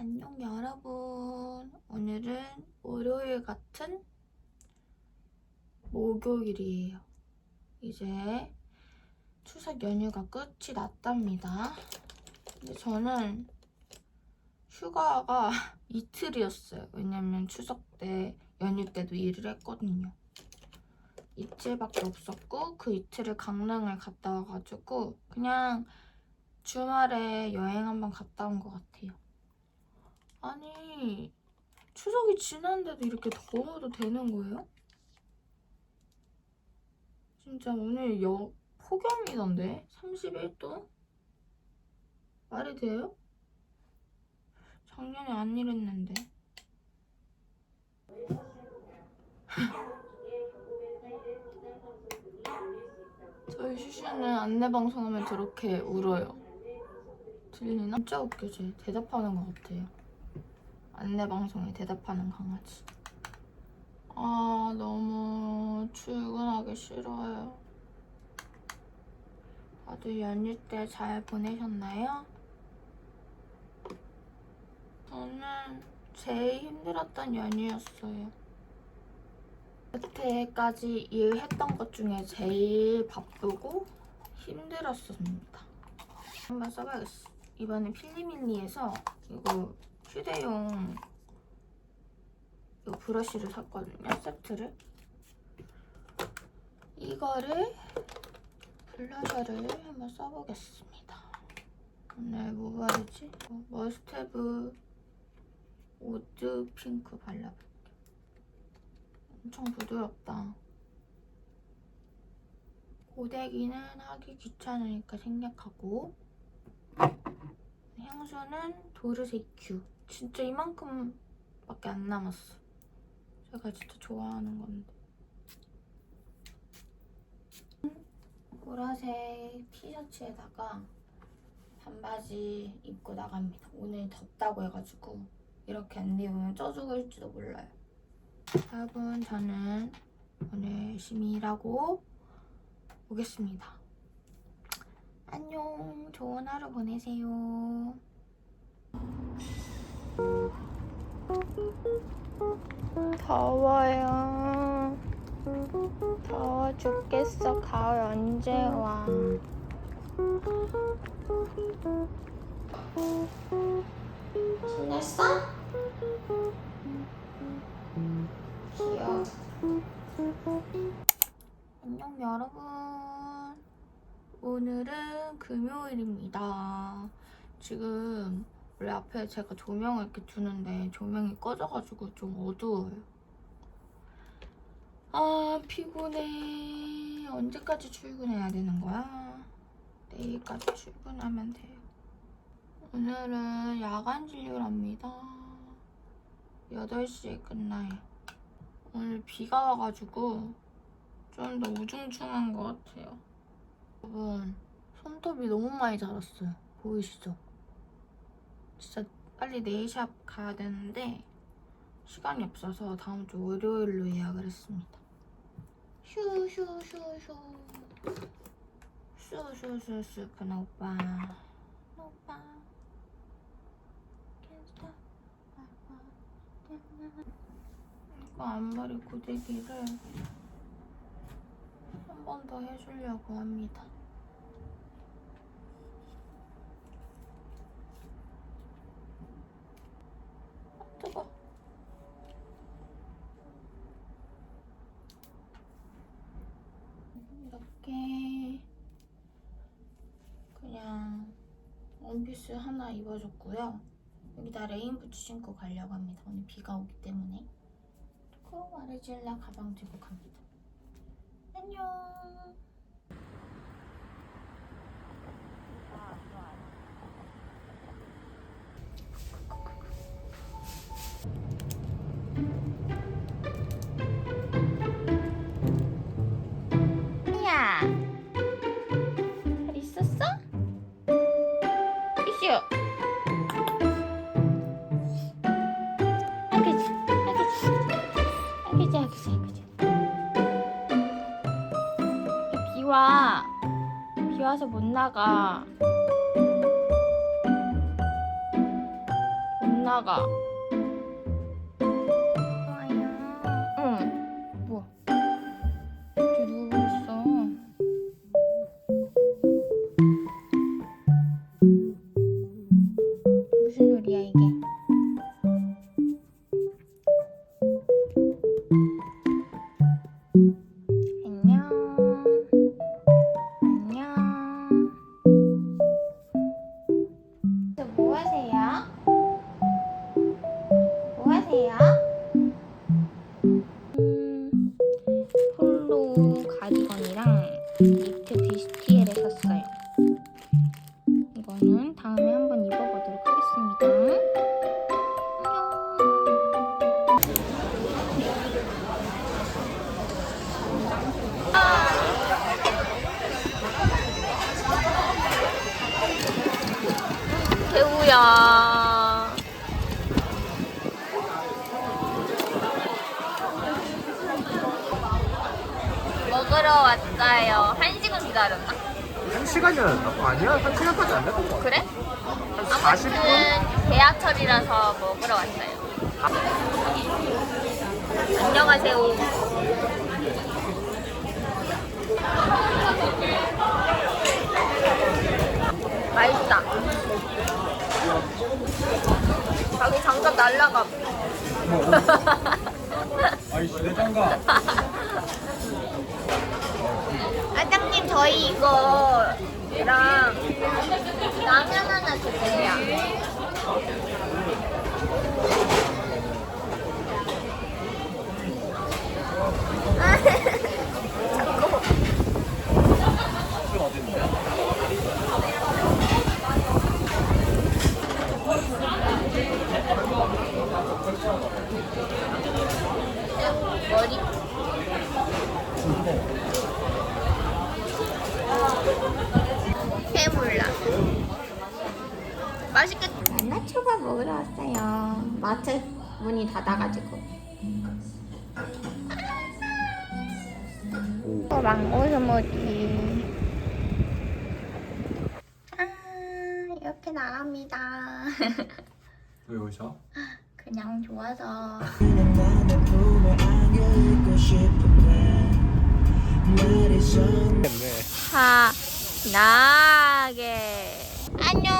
안녕 여러분. 오늘은 월요일 같은 목요일이에요. 이제 추석 연휴가 끝이 났답니다. 근데 저는 휴가가 이틀이었어요. 왜냐면 추석 때 연휴 때도 일을 했거든요. 이틀밖에 없었고 그 이틀을 강릉을 갔다 와가지고 그냥 주말에 여행 한번 갔다 온 것 같아요. 아니 추석이 지났는데도 이렇게 더워도 되는 거예요? 진짜 오늘 여 폭염이던데 31도? 말이 돼요? 작년에 안 이랬는데 저희 슈슈는 안내 방송하면 저렇게 울어요. 들리나? 진짜 웃겨지. 대답하는 것 같아요. 안내 방송에 대답하는 강아지. 아 너무 출근하기 싫어요. 다들 연휴 때 잘 보내셨나요? 저는 제일 힘들었던 연휴였어요. 여태까지 일했던 것 중에 제일 바쁘고 힘들었습니다. 한번 써봐야겠어. 이번에 필리밀리에서 이거 휴대용 이 브러쉬를 샀거든요. 세트를. 이거를 블러셔를 한번 써보겠습니다. 오늘 뭐 바르지? 어, 머스테브 오드 핑크 발라볼게. 엄청 부드럽다. 고데기는 하기 귀찮으니까 생략하고 향수는 도르세 큐. 진짜 이만큼밖에 안 남았어. 제가 진짜 좋아하는 건데. 보라색 티셔츠에다가 반바지 입고 나갑니다. 오늘 덥다고 해가지고 이렇게 안 입으면 쪄 죽을지도 몰라요. 여러분 저는 오늘 열심히 일하고 오겠습니다. 안녕 좋은 하루 보내세요. 더워요. 더워 죽겠어. 가을 언제 와? 신났어? 귀여워. 안녕 여러분. 오늘은 금요일입니다. 지금 원래 앞에 제가 조명을 이렇게 두는데 조명이 꺼져가지고 좀 어두워요. 아 피곤해. 언제까지 출근해야 되는 거야? 내일까지 출근하면 돼요. 오늘은 야간 진료랍니다. 8시에 끝나요. 오늘 비가 와가지고 좀 더 우중충한 것 같아요. 여러분, 손톱이 너무 많이 자랐어요. 보이시죠? 진짜 빨리 네일샵 가야 되는데 시간이 없어서 다음 주 월요일로 예약을 했습니다. 슈슈슈슈 슈슈슈슈 그나 오빠 오빠 이거 앞머리 고데기를 한 번 더 해주려고 합니다. 아, 뜨거. 이렇게 그냥 원피스 하나 입어줬고요. 여기다 레인부츠 신고 가려고 합니다. 오늘 비가 오기 때문에. 그리고 아레질라 가방 들고 갑니다. 안녕. 와서 못 나가. 그래? 한 40분? 아무튼 대하철이라서 먹으러 왔어요. 안녕하세요. 맛있다. 자기 장갑 날라가. 아이씨, 내 장갑. 아장님 저희 이거랑 라면 하나 주세요. 어, 망고 스무디 아 이렇게 나갑니다. 왜 여기서? 그냥 좋아서. 하나게. 안녕.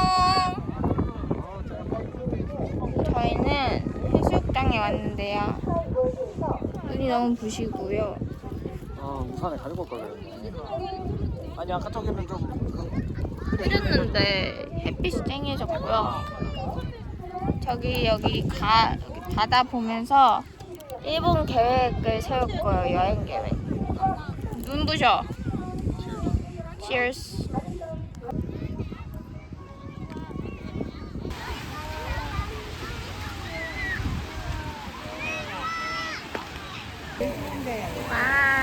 저희는 해수욕장에 왔는데요. 눈이 너무 부시고요 아, 우산에 가지고 올 걸. 아니, 아까 저기는 좀. 흐렸는데 햇빛이 쨍해졌고요 저기 여기 가 여기 바다 보면서 일본 계획을 세울 거예요 여행 계획 눈부셔 Cheers 와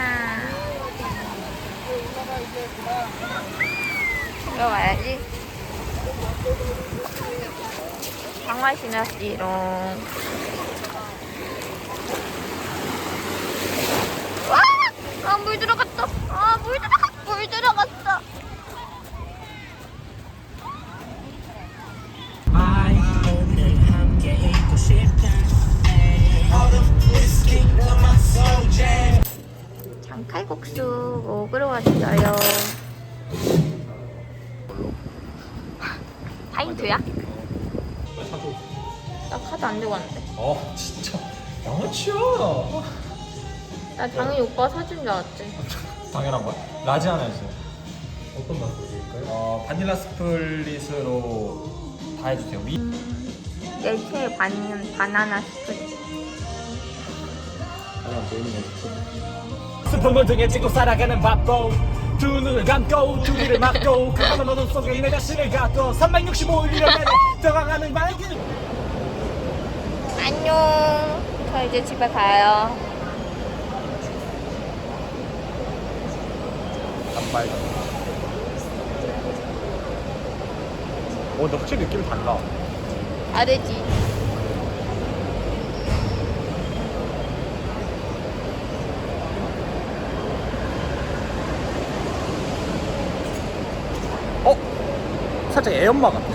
이거 봐야지 장화 신었지롱 와! 아, 물 들어갔다. 아, 물 들어갔어. 물 들어갔어. 장칼국수 먹으러 왔어요. 파인트야? 나 카드 안 들고 왔는데. 어, 진짜. 양아치야. 나 당연히 오빠 사준 줄 알았지. 당연한 거야? 라지 하나 해주세요. 어떤 맛 드릴까요? 어, 바닐라 스플릿으로 다 해주세요. 위. 열채 반, 바나나 보이는 거 슬픔을 등에 지고 살아가는 바보 두 눈을 감고 두 귀를 막고 그 밤은 어둠 속에 내 자신을 가둬 365일 만에 떠나가는 맑은 안녕. 저 이제 집에 가요. 단발. 오, 근데 확실히 느낌이 달라. 다르지. 애 엄마 같아.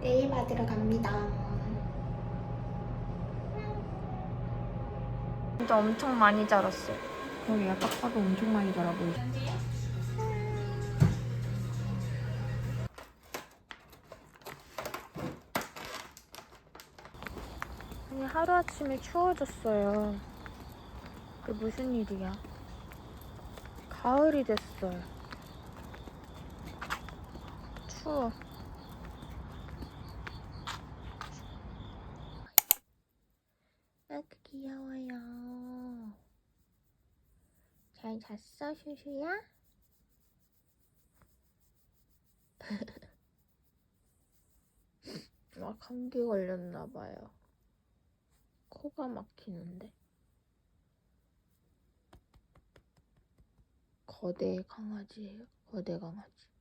내일 봐. 받으러 갑니다. 진짜 엄청 많이 자랐어요. 거기가 딱 봐도 엄청 많이 자라 보이죠. 아니 하루아침에 추워졌어요. 그게 무슨 일이야? 가을이 됐어요. 추워. 아그 귀여워요. 잘 잤어, 슈슈야? 아, 감기 걸렸나 봐요. 코가 막히는데. 거대 강아지예요. 거대 강아지.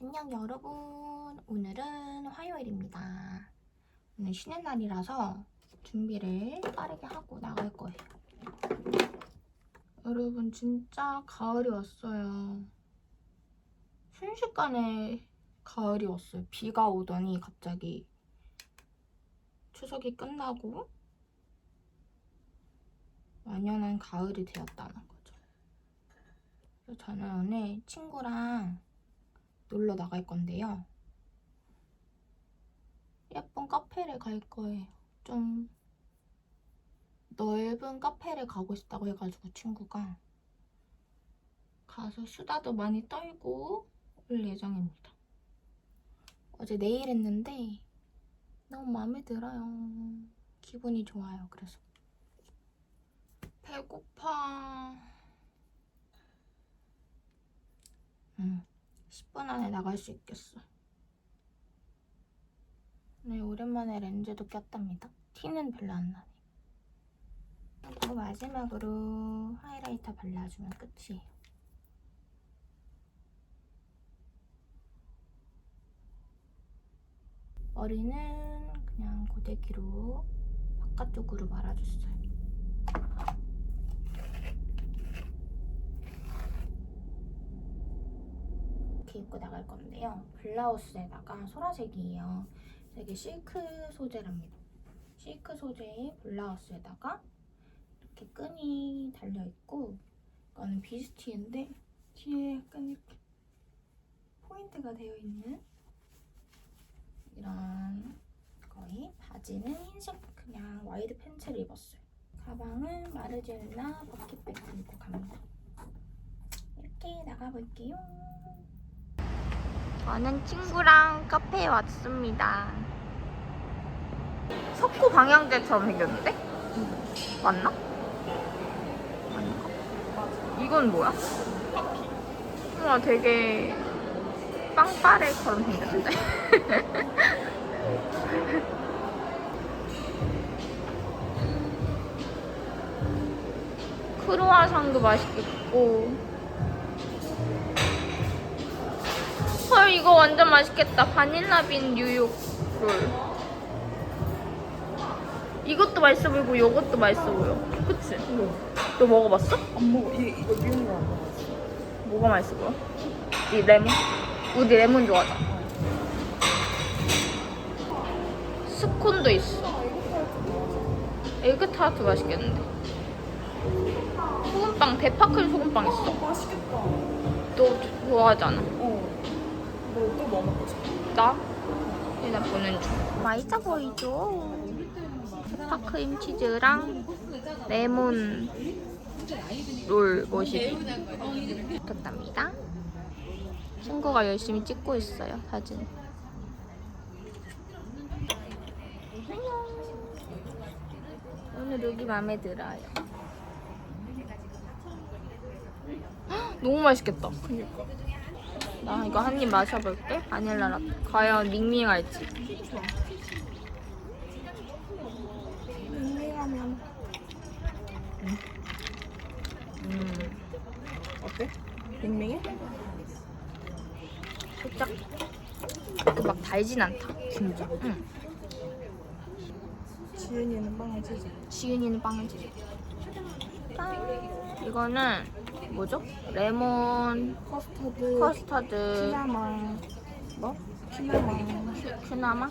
안녕 여러분. 오늘은 화요일입니다. 오늘 쉬는 날이라서 준비를 빠르게 하고 나갈 거예요. 여러분 진짜 가을이 왔어요. 순식간에 가을이 왔어요. 비가 오더니 갑자기 추석이 끝나고 완연한 가을이 되었다는 거죠. 그래서 저는 오늘 친구랑 놀러 나갈 건데요. 예쁜 카페를 갈 거예요. 좀 넓은 카페를 가고 싶다고 해가지고 친구가 가서 수다도 많이 떨고 올 예정입니다. 어제 내일 했는데 너무 마음에 들어요. 기분이 좋아요. 그래서 배고파. 응, 10분 안에 나갈 수 있겠어. 네, 오랜만에 렌즈도 꼈답니다. 티는 별로 안 나네. 그리고 마지막으로 하이라이터 발라주면 끝이에요. 머리는 그냥 고데기로 바깥쪽으로 말아줬어요. 이렇게 입고 나갈 건데요. 블라우스에다가 소라색이에요. 되게 실크 소재랍니다. 실크 소재의 블라우스에다가 이렇게 끈이 달려 있고 이거는 비스티인데 뒤에 약간 이렇게 포인트가 되어 있는 이런 거에 바지는 흰색 그냥 와이드 팬츠를 입었어요. 가방은 마르지엘라 버킷백 들고 갑니다. 이렇게 나가볼게요. 저는 친구랑 카페에 왔습니다. 석고 방향제처럼 생겼는데? 맞나? 아닌가? 이건 뭐야? 우와 되게 빵빠레처럼 생겼는데? 크로아상도 맛있겠고 헐 이거 완전 맛있겠다 바닐라빈 뉴욕 롤 이것도 맛있어 보이고 이것도 맛있어 보여 그치? 너 먹어봤어? 안 먹어. 이, 이거 미운 거안 먹었어. 뭐가 맛있어 보여? 이 레몬? 우리 레몬 좋아하잖아 스콘도 있어 에그타르트 맛있겠는데 소금빵 대파클 소금빵 있어 맛있겠다. 너 좋아하잖아 어. 너또 뭐 먹지? 나? 일단 보는 중 맛있어 보이죠? 파크림 치즈랑 레몬 롤 모시기 붙었답니다 친구가 열심히 찍고 있어요 사진 오늘 룩이 마음에 들어요 헉, 너무 맛있겠다 그니까. 나 이거 한 입 마셔볼게. 바닐라 라떼. 과연 밍밍할지. 밍밍하면. 음, 어때? 밍밍해? 살짝 그막 달진 않다. 진짜. 응. 지은이는 빵을 치지. 지은이는 빵을 주세요. 짠. 이거는 뭐죠? 레몬 커스터드. 커스터드 시나몬. 뭐? 시나몬. 큐- 큐나마?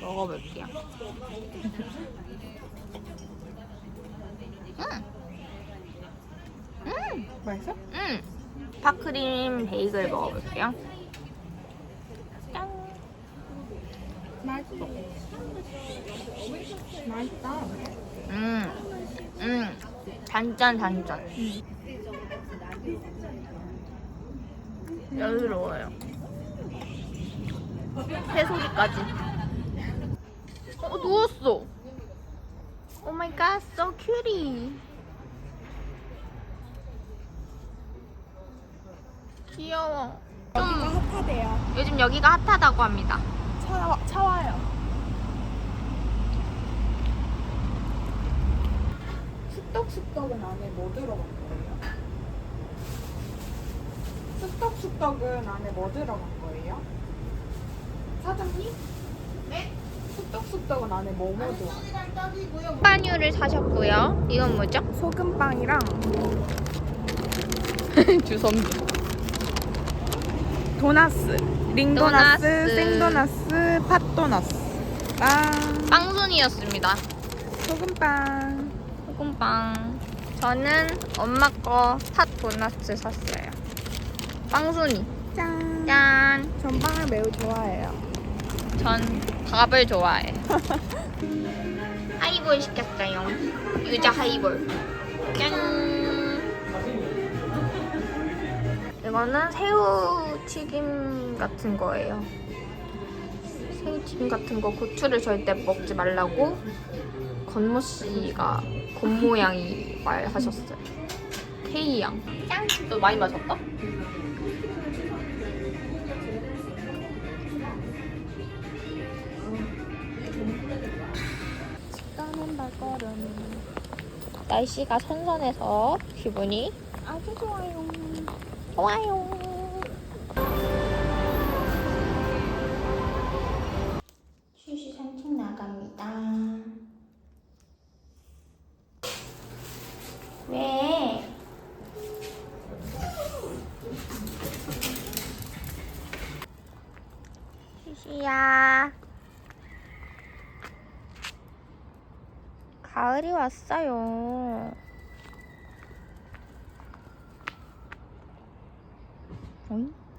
먹어볼게요. 맛있어? 음, 파크림 베이글 먹어볼게요. 맛있다. 음, 음, 단짠 단짠. 여유로워요. 새소리까지. 어 누웠어. 오 마이 갓, so cutie. 귀여워. 좀 핫하대요. 요즘 여기가 핫하다고 합니다. 차, 차 와요. 쑥떡쑥떡은 안에 뭐 들어간 거예요? 쑥떡쑥떡은 안에 뭐 들어간 거예요? 사장님? 네? 쑥떡쑥떡은 안에 뭐뭐 들어간 빠뉴를 사셨고요. 이건 뭐죠? 소금빵이랑 주섬기. 도나스, 링도나스, 링도나스, 생도나스, 팥도나스랑 빵순이었습니다. 소금빵. 소금빵. 저는 엄마 거팥 도넛을 샀어요. 빵순이. 짠. 짠. 전 빵을 매우 좋아해요. 전 밥을 좋아해. 하이볼 시켰어요. 유자 하이볼. 짠. 이거는 새우 튀김 같은 거예요. 새우 튀김 같은 거 고추를 절대 먹지 말라고 건모 씨가 곰 모양이 말하셨어요. K 양. 짠. 너 많이 마셨다? 식감은 발걸음. 날씨가 선선해서 기분이 아주 좋아요. 좋아요. 가을이 왔어요. 오